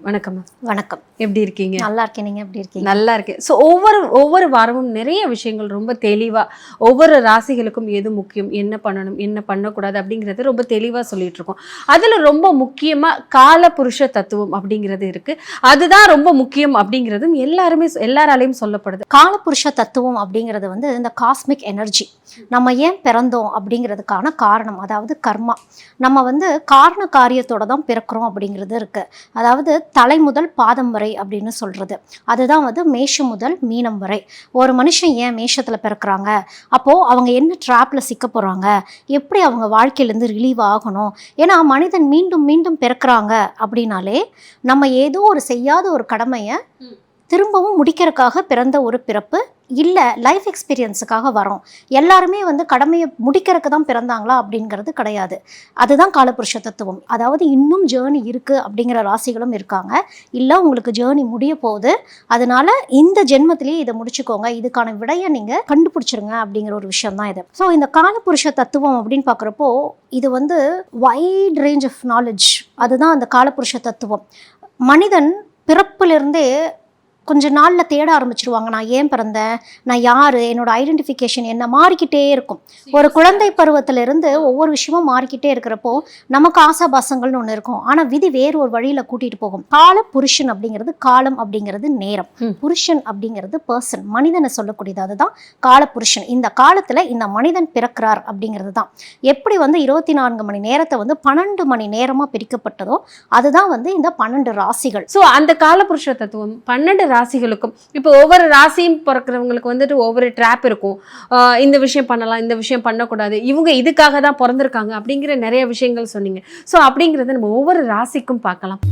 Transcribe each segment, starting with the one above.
வணக்கம். வணக்கம். எப்படி இருக்கீங்க? நல்லா இருக்கேன். நீங்க எப்படி இருக்கீங்க? நல்லா இருக்கேன். ஸோ ஒவ்வொரு ஒவ்வொரு வாரமும் நிறைய விஷயங்கள் ரொம்ப தெளிவா ஒவ்வொரு ராசிகளுக்கும் எது முக்கியம் என்ன பண்ணணும் என்ன பண்ணக்கூடாது அப்படிங்கிறது ரொம்ப தெளிவா சொல்லிட்டு இருக்கோம். அதுல ரொம்ப முக்கியமா கால புருஷ தத்துவம் அப்படிங்கிறது இருக்கு. அதுதான் ரொம்ப முக்கியம் அப்படிங்கிறதும் எல்லாருமே எல்லாராலையும் சொல்லப்படுது. காலபுருஷ தத்துவம் அப்படிங்கிறது வந்து இந்த காஸ்மிக் எனர்ஜி நம்ம ஏன் பிறந்தோம் அப்படிங்கிறதுக்கான காரணம் அதாவது கர்மா. நம்ம வந்து காரண காரியத்தோட தான் பிறக்கிறோம் அப்படிங்கிறது இருக்கு. அதாவது தலை முதல் பாதம் வரை அப்படின்னு சொல்கிறது அதுதான் வந்து மேஷம் முதல் மீனம் வரை. ஒரு மனுஷன் ஏன் மேஷத்தில் பிறக்கிறாங்க? அப்போது அவங்க என்ன ட்ராப்பில் சிக்க போகிறாங்க எப்படி அவங்க வாழ்க்கையிலேருந்து ரிலீவ் ஆகணும்? ஏன்னா மனிதன் மீண்டும் மீண்டும் பிறக்கிறாங்க அப்படின்னாலே நம்ம ஏதோ ஒரு செய்யாத ஒரு கடமையை திரும்பவும் முடிக்கிறதுக்காக பிறந்த ஒரு பிறப்பு இல்லை லைஃப் எக்ஸ்பீரியன்ஸுக்காக வரோம் எல்லாருமே வந்து கடமையை முடிக்கிறதுக்கு தான் பிறந்தாங்களா அப்படிங்கிறது கிடையாது. அதுதான் காலபுருஷ தத்துவம். அதாவது இன்னும் ஜேர்னி இருக்குது அப்படிங்கிற ராசிகளும் இருக்காங்க. இல்லை உங்களுக்கு ஜேர்னி முடிய போகுது. அதனால இந்த ஜென்மத்திலேயே இதை முடிச்சுக்கோங்க. இதுக்கான விடையை நீங்கள் கண்டுபிடிச்சிருங்க அப்படிங்கிற ஒரு விஷயம் தான் இது. ஸோ இந்த காலபுருஷ தத்துவம் அப்படின்னு பார்க்குறப்போ இது வந்து வைட் ரேஞ்ச் ஆஃப் நாலேஜ் அதுதான் அந்த காலபுருஷ தத்துவம். மனிதன் பிறப்பிலிருந்தே கொஞ்ச நாளில் தேட ஆரம்பிச்சிருவாங்க. நான் ஏன் பிறந்தேன்? நான் யார்? என்னோட ஐடென்டிஃபிகேஷன் என்ன? மாறிக்கிட்டே இருக்கும். ஒரு குழந்தை பருவத்திலிருந்து ஒவ்வொரு விஷயமும் மாறிக்கிட்டே இருக்கிறப்போ நமக்கு ஆசாபாசங்கள்னு ஒன்று இருக்கும். ஆனால் விதி வேறு ஒரு வழியில் கூட்டிகிட்டு போகும். கால புருஷன் அப்படிங்கிறது காலம் அப்படிங்கிறது நேரம். புருஷன் அப்படிங்கிறது பர்சன் மனிதனை சொல்லக்கூடியது அதுதான் கால புருஷன். இந்த காலத்தில் இந்த மனிதன் பிறக்கிறார் அப்படிங்கிறது தான். எப்படி வந்து இருபத்தி நான்கு மணி நேரத்தை வந்து பன்னெண்டு மணி நேரமாக பிரிக்கப்பட்டதோ அதுதான் வந்து இந்த பன்னெண்டு ராசிகள். ஸோ அந்த காலபுருஷ தத்துவம் பன்னெண்டு ராசிகளுக்கும். இப்போ ஒவ்வொரு ராசியும் பிறக்கிறவங்களுக்கு வந்துட்டு ஒவ்வொரு ட்ராப் இருக்கும். ஆஹ் இந்த விஷயம் பண்ணலாம் இந்த விஷயம் பண்ணக்கூடாது. இவங்க இதுக்காக தான் பிறந்திருக்காங்க அப்படிங்கிற நிறைய விஷயங்கள் சொன்னீங்க. ஸோ அப்படிங்கிறத நம்ம ஒவ்வொரு ராசிக்கும் பார்க்கலாம்.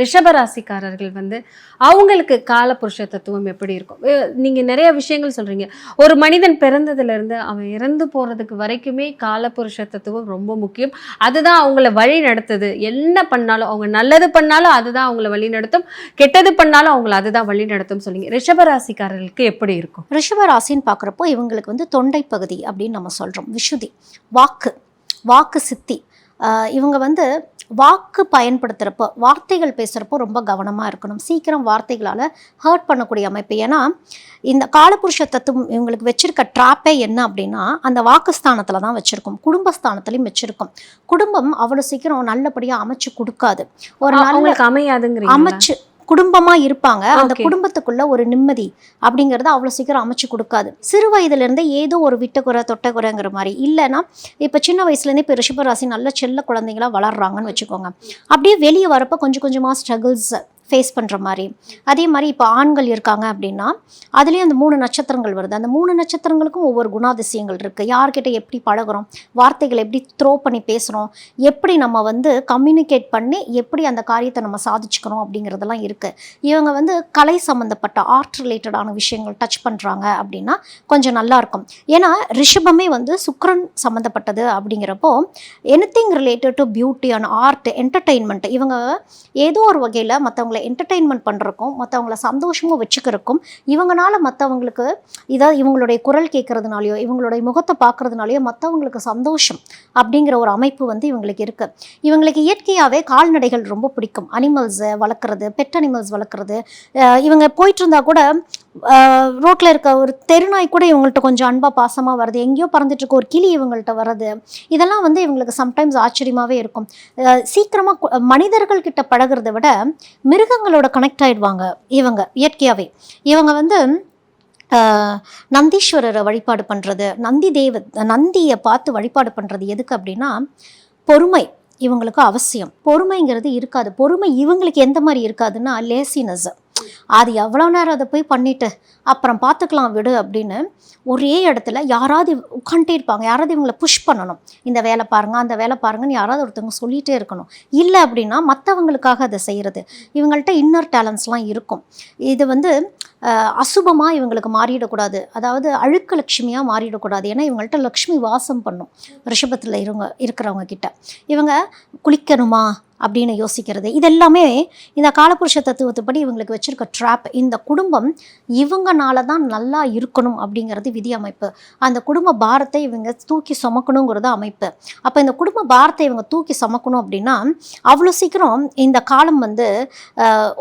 ரிஷபராசிக்காரர்கள் வந்து அவங்களுக்கு காலபுருஷ தத்துவம் எப்படி இருக்கும்? நீங்கள் நிறைய விஷயங்கள் சொல்கிறீங்க ஒரு மனிதன் பிறந்ததுலேருந்து அவன் இறந்து போகிறதுக்கு வரைக்குமே காலபுருஷ தத்துவம் ரொம்ப முக்கியம். அதுதான் அவங்கள வழி நடத்துது. என்ன பண்ணாலும் அவங்க நல்லது பண்ணாலும் அதுதான் அவங்கள வழி நடத்தும். கெட்டது பண்ணாலும் அவங்கள அதுதான் வழி நடத்தும் சொல்லிங்க ரிஷபராசிக்காரர்களுக்கு எப்படி இருக்கும்? ரிஷபராசின்னு பார்க்குறப்போ இவங்களுக்கு வந்து தொண்டை பகுதி அப்படின்னு நம்ம சொல்கிறோம் விஷுதி வாக்கு வாக்கு சித்தி. இவங்க வந்து வாக்கு பயன்படுத்துகிறப்போ வார்த்தைகள் பேசுகிறப்போ ரொம்ப கவனமாக இருக்கணும். சீக்கிரம் வார்த்தைகளால் ஹர்ட் பண்ணக்கூடிய அமைப்பு. ஏன்னா இந்த காலபுருஷ தத்துவம் இவங்களுக்கு வச்சிருக்க ட்ராப்பே என்ன அப்படின்னா அந்த வாக்குஸ்தானத்தில் தான் வச்சுருக்கும். குடும்பஸ்தானத்துலையும் வச்சுருக்கும். குடும்பம் அவ்வளோ சீக்கிரம் நல்லபடியாக அமைச்சு கொடுக்காது. ஒரு அவங்களுக்கு அமையாதுங்கிறீங்க அமைச்சு குடும்பமா இருப்பாங்க. அந்த. குடும்பத்துக்குள்ள ஒரு நிம்மதி அப்படிங்கறது அவ்வளவு சீக்கிரம் அமைச்சு கொடுக்காது. சிறு வயதுல இருந்தே ஏதோ ஒரு விட்டக்குறை தொட்டக்குறைங்கிற மாதிரி. இல்லைன்னா இப்ப சின்ன வயசுல இருந்தே இப்ப ரிஷபராசி நல்ல செல்ல குழந்தைங்களா வளர்றாங்கன்னு வச்சுக்கோங்க. அப்படியே வெளியே வரப்ப கொஞ்சம் கொஞ்சமா ஸ்ட்ரகிள்ஸ் ஃபேஸ் பண்ற மாதிரி. அதே மாதிரி இப்போ ஆண்கள் இருக்காங்க அப்படின்னா அதுலேயும் அந்த மூணு நட்சத்திரங்கள் வருது. அந்த மூணு நட்சத்திரங்களுக்கும் ஒவ்வொரு குணாதிசயங்கள் இருக்கு. யார்கிட்ட எப்படி பழகுறோம்? வார்த்தைகளை எப்படி த்ரோ பண்ணி பேசுறோம்? எப்படி நம்ம வந்து கம்யூனிகேட் பண்ணி எப்படி அந்த காரியத்தை நம்ம சாதிச்சுக்கிறோம் அப்படிங்கிறதெல்லாம் இருக்குது இவங்க வந்து கலை சம்மந்தப்பட்ட ஆர்ட் ரிலேட்டடான விஷயங்கள் டச் பண்ணுறாங்க அப்படின்னா கொஞ்சம் நல்லா இருக்கும். ஏன்னா ரிஷபமே வந்து சுக்ரன் சம்மந்தப்பட்டது அப்படிங்கிறப்போ anything related to beauty and art entertainment இவங்க ஏதோ ஒரு வகையில் மற்றவங்களை என்டர்டெயின்மெண்ட் பண்ணுறக்கும் மற்றவங்கள சந்தோஷமும் வச்சுக்கிறக்கும் இவங்கனால மற்றவங்களுக்கு இதை இவங்களுடைய குரல் கேட்குறதுனாலையோ இவங்களுடைய முகத்தை பார்க்குறதுனாலையோ மற்றவங்களுக்கு சந்தோஷம் அப்படிங்கிற ஒரு அமைப்பு வந்து இவங்களுக்கு இருக்குது இவங்களுக்கு இயற்கையாகவே கால்நடைகள் ரொம்ப பிடிக்கும். அனிமல்ஸை வளர்க்குறது பெட் அனிமல்ஸ் வளர்க்குறது. இவங்க போயிட்டு இருந்தால் கூட ரோட்டில் இருக்க ஒரு தெருநாய் கூட இவங்கள்ட்ட கொஞ்சம் அன்பாக பாசமாக வருது. எங்கேயோ பறந்துட்டு இருக்க ஒரு கிளி இவங்கள்ட்ட வர்றது. இதெல்லாம் வந்து இவங்களுக்கு சம்டைம்ஸ் ஆச்சரியமாகவே இருக்கும். சீக்கிரமாக மனிதர்கள் கிட்ட விட மிருகங்களோட கனெக்ட் ஆயிடுவாங்க இவங்க இயற்கையாகவே இவங்க வந்து நந்தீஸ்வரரை வழிபாடு பண்ணுறது நந்தி தேவ நந்தியை பார்த்து வழிபாடு பண்ணுறது எதுக்கு அப்படின்னா பொறுமை. இவங்களுக்கு அவசியம். பொறுமைங்கிறது இருக்காது. பொறுமை இவங்களுக்கு எந்த மாதிரி இருக்காதுன்னா லேசினஸ் அது எவ்வளோ நேரம் அதை போய் பண்ணிட்டு அப்புறம் பார்த்துக்கலாம் விடு அப்படின்னு ஒரே இடத்துல யாராவது உட்காந்துட்டே இருப்பாங்க. யாராவது இவங்களை புஷ் பண்ணணும். இந்த வேலை பாருங்க அந்த வேலை பாருங்கன்னு யாராவது ஒருத்தவங்க சொல்லிகிட்டே இருக்கணும். இல்லை அப்படின்னா மற்றவங்களுக்காக அதை செய்கிறது இவங்கள்ட்ட இன்னர் டேலண்ட்ஸ்லாம் இருக்கும். இது வந்து அசுபமாக இவங்களுக்கு மாறிடக்கூடாது. அதாவது அழுக்க லட்சுமியாக மாறிடக்கூடாது. ஏன்னா இவங்கள்ட்ட லக்ஷ்மி வாசம் பண்ணும். ரிஷபத்தில் இருங்க இருக்கிறவங்க கிட்ட. இவங்க குளிக்கணுமா? அப்படின்னு யோசிக்கிறது. இதெல்லாமே இந்த காலபுருஷ தத்துவத்துப்படி இவங்களுக்கு வச்சுருக்க ட்ராப் இந்த குடும்பம் இவங்கனால தான் நல்லா இருக்கணும் அப்படிங்கிறது விதி அமைப்பு. அந்த குடும்ப பாரத்தை இவங்க தூக்கி சுமக்கணுங்கிறது அமைப்பு. அப்போ இந்த குடும்ப பாரத்தை இவங்க தூக்கி சுமக்கணும் அப்படின்னா அவ்வளோ சீக்கிரம் இந்த காலம் வந்து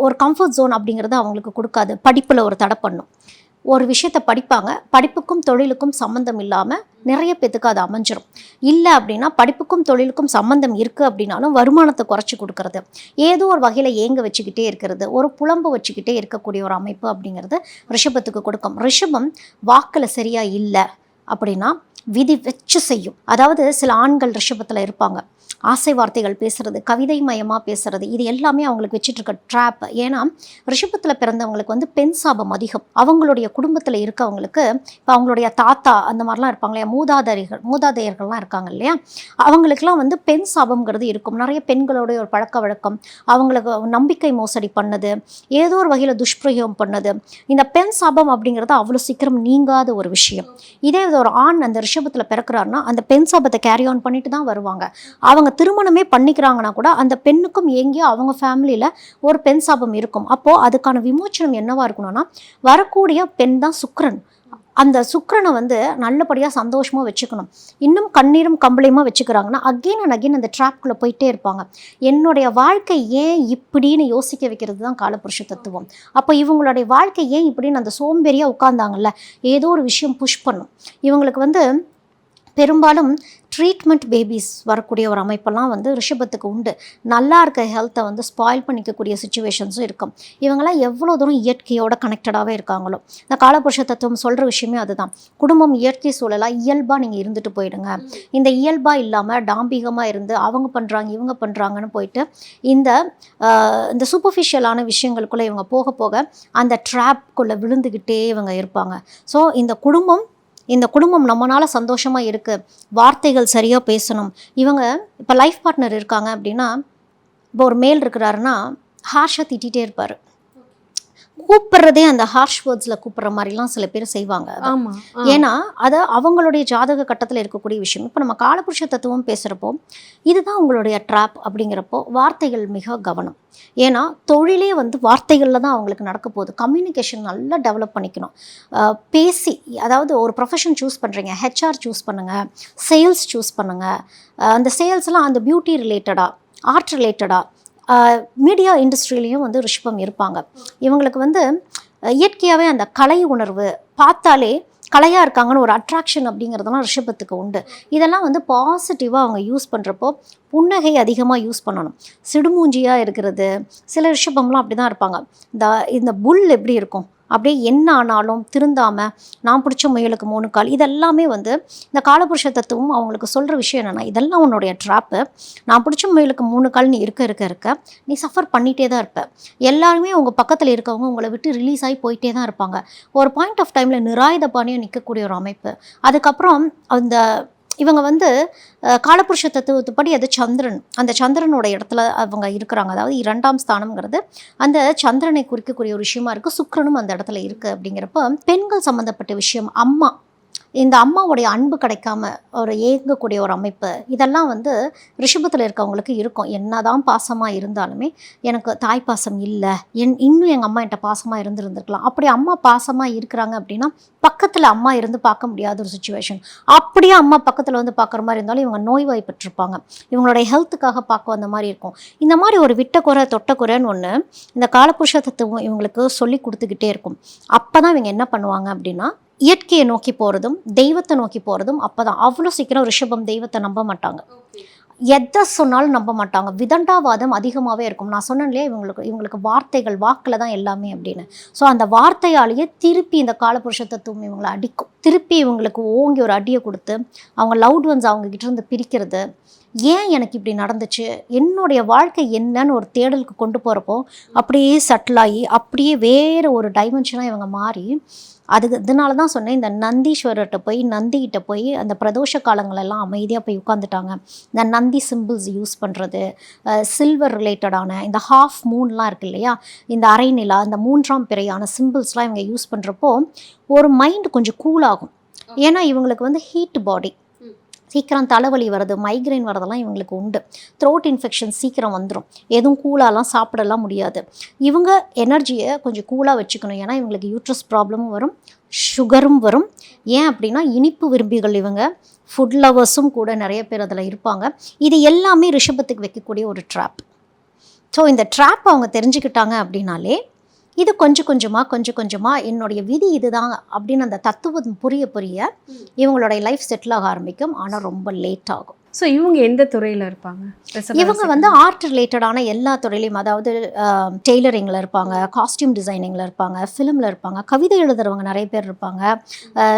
ஒரு கம்ஃபர்ட் ஜோன் அப்படிங்கிறது அவங்களுக்கு கொடுக்காது. படிப்பில் ஒரு தடை பண்ணும். ஒரு விஷயத்தை படிப்பாங்க படிப்புக்கும் தொழிலுக்கும் சம்மந்தம் இல்லாமல் நிறைய பேத்துக்கு அது அமைஞ்சிரும். இல்லை அப்படின்னா படிப்புக்கும் தொழிலுக்கும் சம்மந்தம் இருக்குது அப்படின்னாலும் வருமானத்தை குறைச்சி கொடுக்கறது ஏதோ ஒரு வகையில் ஏங்க வச்சுக்கிட்டே இருக்கிறது ஒரு புலம்பு வச்சுக்கிட்டே இருக்கக்கூடிய ஒரு அமைப்பு அப்படிங்கிறது ரிஷபத்துக்கு கொடுக்கும். ரிஷபம் வாக்கில் சரியாக இல்லை அப்படின்னா விதி வச்சு செய்யும். அதாவது சில ஆண்கள் ரிஷபத்தில் இருப்பாங்க. ஆசை வார்த்தைகள் பேசுறது கவிதை மயமாக பேசுறது இது எல்லாமே அவங்களுக்கு வச்சுட்டு இருக்க ட்ராப் ஏன்னா ரிஷபத்தில் பிறந்தவங்களுக்கு வந்து பெண் சாபம் அதிகம். அவங்களுடைய குடும்பத்தில் இருக்கவங்களுக்கு இப்போ அவங்களுடைய தாத்தா அந்த மாதிரிலாம் இருப்பாங்க இல்லையா மூதாதையர்கள் மூதாதையர்கள்லாம் இருக்காங்க இல்லையா அவங்களுக்குலாம் வந்து பெண் சாபம்ங்கிறது இருக்கும். நிறைய பெண்களுடைய ஒரு பழக்க வழக்கம். அவங்களுக்கு நம்பிக்கை மோசடி பண்ணது ஏதோ ஒரு வகையில் துஷ்பிரயோகம் பண்ணது. இந்த பெண் சாபம் அப்படிங்கிறது அவ்வளோ சீக்கிரம் நீங்காத ஒரு விஷயம். இதே இது ஒரு ஆண் அந்த ரிஷபத்தில் பிறக்கிறாருன்னா அந்த பெண் சாபத்தை கேரி ஆன் பண்ணிட்டு தான் வருவாங்க. அவங்க திருமணமே பண்ணிக்கிறாங்கன்னா கூட அந்த பெண்ணுக்கும் எங்கேயோ அவங்க ஃபேமிலியில் ஒரு பெண் சாபம் இருக்கும். அப்போது அதுக்கான விமோச்சனம் என்னவா இருக்கணும்னா வரக்கூடிய பெண் தான் சுக்ரன் அந்த சுக்கிரனை வந்து நல்லபடியாக சந்தோஷமாக வச்சுக்கணும். இன்னும் கண்ணீரும் கம்பளையுமா வச்சுக்கிறாங்கன்னா அகெயின் அண்ட் அகெயின் அந்த ட்ராப்குள்ளே போயிட்டே இருப்பாங்க. என்னுடைய வாழ்க்கை ஏன் இப்படின்னு யோசிக்க வைக்கிறது தான் காலபுருஷ தத்துவம். அப்போ இவங்களுடைய வாழ்க்கை ஏன் இப்படின்னு அந்த சோம்பேறியாக உட்காந்தாங்கல்ல ஏதோ ஒரு விஷயம் புஷ் பண்ணும். இவங்களுக்கு வந்து பெரும்பாலும் ட்ரீட்மெண்ட் பேபிஸ் வரக்கூடிய ஒரு அமைப்பெல்லாம் வந்து ரிஷபத்துக்கு உண்டு. நல்லா இருக்க ஹெல்த்தை வந்து ஸ்பாயில் பண்ணிக்கக்கூடிய சுச்சுவேஷன்ஸும் இருக்கும். இவங்கெல்லாம் எவ்வளோ தூரம் இயற்கையோட கனெக்டடாகவே இருக்காங்களோ. இந்த காலபுருஷ தத்துவம் சொல்கிற விஷயமே அதுதான். குடும்பம் இயற்கை சூழலாக இயல்பாக நீங்கள் இருந்துட்டு போயிடுங்க. இந்த இயல்பாக இல்லாமல் டாம்பிகமாக இருந்து அவங்க பண்ணுறாங்க இவங்க பண்ணுறாங்கன்னு போயிட்டு இந்த இந்த சூப்பர்ஃபிஷியலான விஷயங்களுக்குள்ளே இவங்க போக போக அந்த ட்ராப்குள்ளே விழுந்துக்கிட்டே இவங்க இருப்பாங்க. ஸோ இந்த குடும்பம் இந்த குடும்பம் நம்மனால சந்தோஷமா இருக்கு. வார்த்தைகள் சரியா பேசணும். இவங்க இப்போ லைஃப் பார்ட்னர் இருக்காங்க அப்படின்னா இப்போ ஒரு மேல் இருக்கிறாருன்னா ஹார்ஷாக திட்டிகிட்டே இருப்பார். கூப்பிடுறதே அந்த ஹார்ஷ் வேர்ட்ஸில் கூப்பிடுற மாதிரிலாம் சில பேர் செய்வாங்க. ஏன்னா அது அவங்களுடைய ஜாதக கட்டத்தில் இருக்கக்கூடிய விஷயம் இப்போ நம்ம காலபுருஷ தத்துவம் பேசுகிறப்போ இதுதான் உங்களுடைய ட்ராப் அப்படிங்கிறப்போ வார்த்தைகள் மிக கவனம். ஏன்னா தொழிலே வந்து வார்த்தைகளில் தான் அவங்களுக்கு நடக்க போகுது. கம்யூனிகேஷன் நல்லா டெவலப் பண்ணிக்கணும். பேசி அதாவது ஒரு ப்ரொஃபஷன் சூஸ் பண்ணுறீங்க ஹெச்ஆர் சூஸ் பண்ணுங்கள் சேல்ஸ் சூஸ் பண்ணுங்கள் அந்த சேல்ஸ்லாம் அந்த பியூட்டி ரிலேட்டடாக ஆர்ட் ரிலேட்டடாக மீடியா இண்டஸ்ட்ரியிலையும் வந்து ரிஷபம் இருப்பாங்க. இவங்களுக்கு வந்து இயற்கையாகவே அந்த கலை உணர்வு பார்த்தாலே கலையாக இருக்காங்கன்னு ஒரு அட்ராக்ஷன் அப்படிங்கிறதெல்லாம் ரிஷபத்துக்கு உண்டு. இதெல்லாம் வந்து பாசிட்டிவாக அவங்க யூஸ் பண்ணுறப்போ புன்னகை அதிகமாக யூஸ் பண்ணணும். சிடுமூஞ்சியாக இருக்கிறது சில ரிஷபம்லாம் அப்படி தான் இருப்பாங்க. இந்த இந்த புல் எப்படி இருக்கும்? அப்படியே என்ன ஆனாலும் திருந்தாமல் நான் பிடிச்ச முயலுக்கு மூணு கால் இதெல்லாமே வந்து இந்த காலபுருஷ தத்துவம் அவங்களுக்கு சொல்கிற விஷயம் என்னென்னா இதெல்லாம் உன்னுடைய ட்ராப்பு நான் பிடிச்ச முயலுக்கு மூணு கால் நீ இருக்க இருக்க இருக்க நீ சஃபர் பண்ணிகிட்டே தான் இருப்ப. எல்லாருமே உங்கள் பக்கத்தில் இருக்கவங்க உங்களை விட்டு ரிலீஸ் ஆகி போயிட்டே தான் இருப்பாங்க. ஒரு பாயிண்ட் ஆஃப் டைமில் நிராயுத பாணியாக நிற்கக்கூடிய ஒரு அமைப்பு. அதுக்கப்புறம் அந்த இவங்க வந்து காலபுருஷ தத்துவத்துப்படி அது சந்திரன். அந்த சந்திரனோட இடத்துல அவங்க இருக்கிறாங்க. அதாவது இரண்டாம் ஸ்தானம்ங்கிறது அந்த சந்திரனை குறிக்கக்கூடிய ஒரு விஷயமா இருக்குது சுக்கரனும் அந்த இடத்துல இருக்குது அப்படிங்கிறப்ப பெண்கள் சம்மந்தப்பட்ட விஷயம் அம்மா இந்த அம்மாவுடைய அன்பு கிடைக்காம ஒரு ஏங்கக்கூடிய ஒரு அமைப்பு இதெல்லாம் வந்து ரிஷபத்தில் இருக்கவங்களுக்கு இருக்கும். என்னதான் பாசமாக இருந்தாலுமே எனக்கு தாய் பாசம் இல்லை. என் இன்னும் எங்கள் அம்மா என்கிட்ட பாசமாக இருந்துருந்துருக்கலாம். அப்படி அம்மா பாசமாக இருக்கிறாங்க அப்படின்னா பக்கத்தில் அம்மா இருந்து பார்க்க முடியாத ஒரு சுச்சுவேஷன் அப்படியே அம்மா பக்கத்தில் வந்து பார்க்குற மாதிரி இருந்தாலும் இவங்க நோய்வாய்ப்பட்டிருப்பாங்க. இவங்களுடைய ஹெல்த்துக்காக பார்க்க வந்த மாதிரி இருக்கும். இந்த மாதிரி ஒரு விட்டக்குறை தொட்டக்குறைன்னு ஒன்று இந்த காலபுருஷ தத்துவம் இவங்களுக்கு சொல்லி கொடுத்துக்கிட்டே இருக்கும். அப்போ தான் இவங்க என்ன பண்ணுவாங்க அப்படின்னா இயற்கையை நோக்கி போகிறதும் தெய்வத்தை நோக்கி போகிறதும் அப்போ தான் அவ்வளோ சீக்கிரம் ரிஷபம் தெய்வத்தை நம்ப மாட்டாங்க. எதை சொன்னாலும் நம்ப மாட்டாங்க. விதண்டாவாதம் அதிகமாகவே இருக்கும். நான் சொன்னேன் இல்லையா இவங்களுக்கு இவங்களுக்கு வார்த்தைகள் வாக்கில் தான் எல்லாமே அப்படின்னு. ஸோ அந்த வார்த்தையாலேயே திருப்பி இந்த காலபுருஷ தத்துவம் இவங்களை அடிக்கும். திருப்பி இவங்களுக்கு ஓங்கி ஒரு அடியை கொடுத்து அவங்க லவுட் ஒன்ஸ் அவங்க கிட்ட இருந்து பிரிக்கிறது. ஏன் எனக்கு இப்படி நடந்துச்சு? என்னுடைய வாழ்க்கை என்னன்னு ஒரு தேடலுக்கு கொண்டு போகிறப்போ அப்படியே செட்டில் ஆகி அப்படியே வேறு ஒரு டைமென்ஷனாக இவங்க மாறி அதுக்கு இதனால தான் சொன்னேன் இந்த நந்தீஸ்வரர்கிட்ட போய் நந்திகிட்ட போய் அந்த பிரதோஷ காலங்களெல்லாம் அமைதியாக போய் உட்காந்துட்டாங்க இந்த நந்தி சிம்பிள்ஸ் யூஸ் பண்ணுறது சில்வர் ரிலேட்டடான இந்த ஹாஃப் மூன்லாம் இருக்கு இல்லையா? இந்த அரை நிலா இந்த மூன்றாம் பிறையான சிம்பிள்ஸ்லாம் இவங்க யூஸ் பண்ணுறப்போ ஒரு மைண்ட் கொஞ்சம் கூல் ஆகும். ஏன்னா இவங்களுக்கு வந்து ஹீட் பாடி சீக்கிரம் தலைவலி வருது மைக்ரைன் வரதெல்லாம் இவங்களுக்கு உண்டு. த்ரோட் இன்ஃபெக்ஷன் சீக்கிரம் வந்துடும் எதுவும் கூலாலாம் சாப்பிடலாம் முடியாது. இவங்க எனர்ஜியை கொஞ்சம் கூலாக வச்சுக்கணும். ஏன்னா இவங்களுக்கு யூட்ரஸ் ப்ராப்ளமும் வரும் சுகரும் வரும். ஏன் அப்படின்னா இனிப்பு விரும்பிகள் இவங்க ஃபுட் லவர்ஸும் கூட நிறைய பேர் அதில் இருப்பாங்க. இது எல்லாமே ரிஷபத்துக்கு வைக்கக்கூடிய ஒரு ட்ராப் ஸோ இந்த ட்ராப் அவங்க தெரிஞ்சுக்கிட்டாங்க அப்படின்னாலே இது கொஞ்சம் கொஞ்சமாக கொஞ்சம் கொஞ்சமாக என்னுடைய விதி இதுதான் அப்படின்னு அந்த தத்துவம் புரிய புரிய இவங்களுடைய லைஃப் செட்டில் ஆக ஆரம்பிக்கும். ஆனால் ரொம்ப லேட் ஆகும். ஸோ இவங்க எந்த துறையில இருப்பாங்க? இவங்க. வந்து ஆர்ட் ரிலேட்டடான எல்லா துறையிலையும் அதாவது டெய்லரிங்கில் இருப்பாங்க காஸ்டியூம் டிசைனிங்கில் இருப்பாங்க ஃபிலிமில் இருப்பாங்க கவிதை எழுதுறவங்க நிறைய பேர் இருப்பாங்க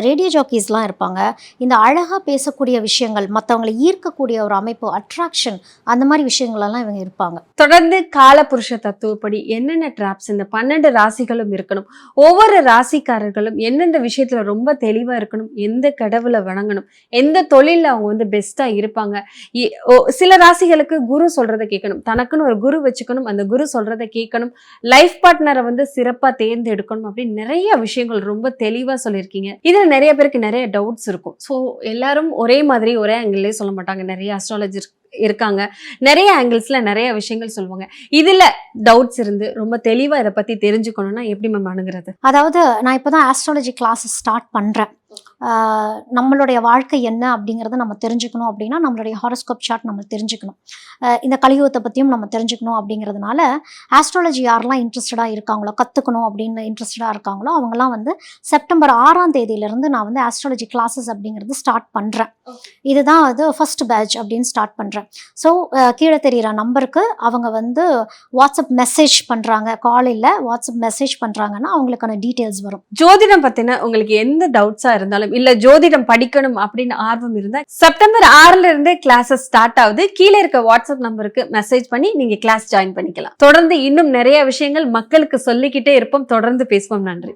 ரேடியோ ஜாக்கீஸ்லாம் இருப்பாங்க. இந்த அழகாக பேசக்கூடிய விஷயங்கள் மற்றவங்களை ஈர்க்கக்கூடிய ஒரு அமைப்பு அட்ராக்ஷன் அந்த மாதிரி விஷயங்களெல்லாம் இவங்க இருப்பாங்க. தொடர்ந்து காலபுருஷ தத்துவப்படி என்னென்ன டிராப்ஸ் இந்த பன்னெண்டு ராசிகளும் இருக்கணும். ஒவ்வொரு ராசிக்காரர்களும் எந்தெந்த விஷயத்துல ரொம்ப தெளிவா இருக்கணும் எந்த கடவுளை வணங்கணும் எந்த தொழில்ல அவங்க வந்து பெஸ்டா இருப்பாங்க இருப்பாங்க. சில ராசிகளுக்கு குரு சொல்றதை கேட்கணும். தனக்குன்னு ஒரு குரு வச்சுக்கணும். அந்த குரு சொல்றதை கேட்கணும். லைஃப் பார்ட்னரை வந்து சிறப்பா தேர்ந்தெடுக்கணும் அப்படின்னு நிறைய விஷயங்கள் ரொம்ப தெளிவா சொல்லியிருக்கீங்க. இதுல நிறைய பேருக்கு நிறைய டவுட்ஸ் இருக்கும். ஸோ எல்லாரும் ஒரே மாதிரி ஒரே ஆங்கிள்லேயே சொல்ல மாட்டாங்க. நிறைய அஸ்ட்ராலஜி இருக்காங்க. நிறைய ஆங்கிள்ஸ்ல நிறைய விஷயங்கள் சொல்லுவாங்க. இதுல டவுட்ஸ் இருந்து ரொம்ப தெளிவா இதை பத்தி தெரிஞ்சுக்கணும்னா எப்படி மேம் அணுகிறது? அதாவது நான் இப்போ தான் ஆஸ்ட்ராலஜி கிளாஸஸ் ஸ்டார்ட் பண்ணுறேன் நம்மளுடைய வாழ்க்கை என்ன அப்படிங்கிறத நம்ம தெரிஞ்சுக்கணும் அப்படின்னா நம்மளுடைய ஹாரோஸ்கோப் சார்ட் நம்ம தெரிஞ்சுக்கணும். இந்த கலியுகத்தை பற்றியும் நம்ம தெரிஞ்சுக்கணும் அப்படிங்கிறதுனால ஆஸ்ட்ராலஜி யாரெல்லாம் இன்ட்ரெஸ்டடாக இருக்காங்களோ கற்றுக்கணும் அப்படின்னு இன்ட்ரெஸ்டடாக இருக்காங்களோ அவங்கலாம் வந்து செப்டம்பர் ஆறாம் தேதியிலேருந்து நான் வந்து ஆஸ்ட்ராலஜி கிளாஸஸ் அப்படிங்கிறது ஸ்டார்ட் பண்ணுறேன் இதுதான் அது ஃபர்ஸ்ட் பேட்ச் அப்படின்னு ஸ்டார்ட் பண்ணுறேன் ஸோ கீழே தெரிகிற நம்பருக்கு அவங்க வந்து வாட்ஸ்அப் மெசேஜ் பண்ணுறாங்க காலையில் வாட்ஸ்அப் மெசேஜ் பண்ணுறாங்கன்னா அவங்களுக்கான டீட்டெயில்ஸ் வரும். ஜோதிடம் பத்தின உங்களுக்கு எந்த டவுட்ஸா இருந்தாலும் இல்ல ஜோதிடம் படிக்கணும் அப்படின்னு ஆர்வம் இருந்தா செப்டம்பர் ஆறுல இருந்தே கிளாஸஸ் ஸ்டார்ட் ஆகுது. கீழே இருக்க வாட்ஸ்அப் நம்பருக்கு மெசேஜ் பண்ணி நீங்க கிளாஸ் ஜாயின் பண்ணிக்கலாம். தொடர்ந்து இன்னும் நிறைய விஷயங்கள் மக்களுக்கு சொல்லிக்கிட்டே இருப்போம். தொடர்ந்து பேசுவோம். நன்றி.